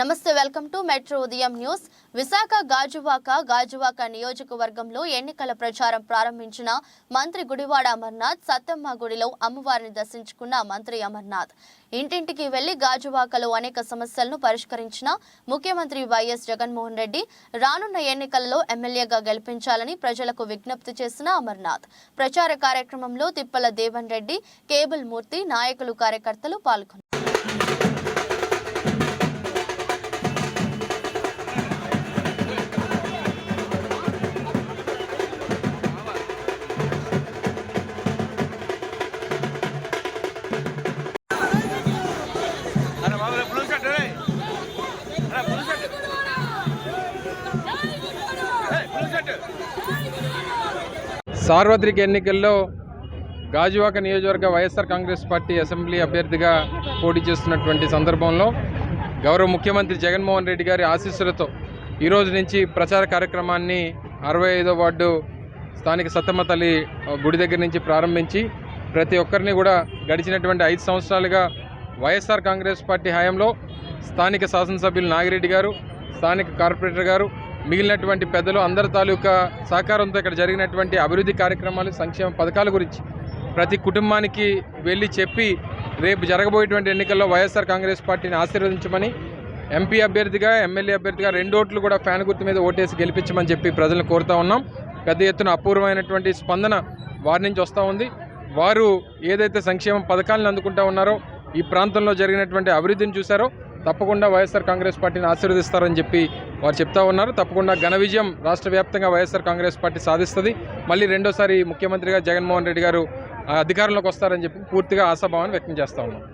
నమస్తే welcome to metro ఉదయం news. Visakha Gajuwaka Gajuwaka నియోజకవర్గంలో ఎన్నికల ప్రచారం ప్రారంభించిన మంత్రి గుడివాడ అమర్నాథ్ సత్తమ్మ గుడిలో అమ్మవారిని దర్శించుకున్న మంత్రి అమర్నాథ్. ఇంటింటికి వెళ్ళి గాజువాకలో అనేక సమస్యలను పరిష్కరించిన ముఖ్యమంత్రి వైఎస్ జగన్మోహన్ రెడ్డి రానున్న ఎన్నికల్లో ఎమ్మెల్యేగా గెలిపించాలని ప్రజలకు విజ్ఞప్తి చేసిన అమర్నాథ్. ప్రచార కార్యక్రమంలో తిప్పల దేవన్ రెడ్డి కేబుల్ మూర్తి నాయకులు కార్యకర్తలు పాల్గొన్నారు. సార్వత్రిక ఎన్నికల్లో గాజువాక నియోజకవర్గ వైఎస్ఆర్ కాంగ్రెస్ పార్టీ అసెంబ్లీ అభ్యర్థిగా పోటీ చేస్తున్నటువంటి సందర్భంలో గౌరవ ముఖ్యమంత్రి జగన్మోహన్ రెడ్డి గారి ఆశీస్సులతో ఈరోజు నుంచి ప్రచార కార్యక్రమాన్ని అరవై ఐదో వార్డు స్థానిక సత్తమ్మ తల్లి గుడి దగ్గర నుంచి ప్రారంభించి ప్రతి ఒక్కరిని కూడా గడిచినటువంటి ఐదు సంవత్సరాలుగా వైఎస్ఆర్ కాంగ్రెస్ పార్టీ హయాంలో స్థానిక శాసనసభ్యులు నాగిరెడ్డి గారు స్థానిక కార్పొరేటర్ గారు మిగిలినటువంటి పెద్దలు అందరి తాలూకా సహకారంతో ఇక్కడ జరిగినటువంటి అభివృద్ధి కార్యక్రమాలు సంక్షేమ పథకాల గురించి ప్రతి కుటుంబానికి వెళ్ళి చెప్పి రేపు జరగబోయేటువంటి ఎన్నికల్లో వైఎస్ఆర్ కాంగ్రెస్ పార్టీని ఆశీర్వదించమని ఎంపీ అభ్యర్థిగా ఎమ్మెల్యే అభ్యర్థిగా రెండు ఓట్లు కూడా ఫ్యాన్ గుర్తు మీద ఓటేసి గెలిపించమని చెప్పి ప్రజలను కోరుతా ఉన్నాం. పెద్ద ఎత్తున అపూర్వమైనటువంటి స్పందన వారి నుంచి వస్తూ ఉంది. వారు ఏదైతే సంక్షేమ పథకాలను అందుకుంటా ఉన్నారో ఈ ప్రాంతంలో జరిగినటువంటి అభివృద్ధిని చూశారో తప్పకుండా వైఎస్ఆర్ కాంగ్రెస్ పార్టీని ఆశీర్వదిస్తారని చెప్పి వారు చెప్తా ఉన్నారు. తప్పకుండా ఘన విజయం రాష్ట్ర వ్యాప్తంగా వైఎస్ఆర్ కాంగ్రెస్ పార్టీ సాధిస్తుంది. మళ్ళీ రెండోసారి ముఖ్యమంత్రిగా జగన్మోహన్ రెడ్డి గారు ఆ, అధికారంలోకి వస్తారని చెప్పి పూర్తిగా ఆశాభావాన్ని వ్యక్తం చేస్తా ఉన్నాం.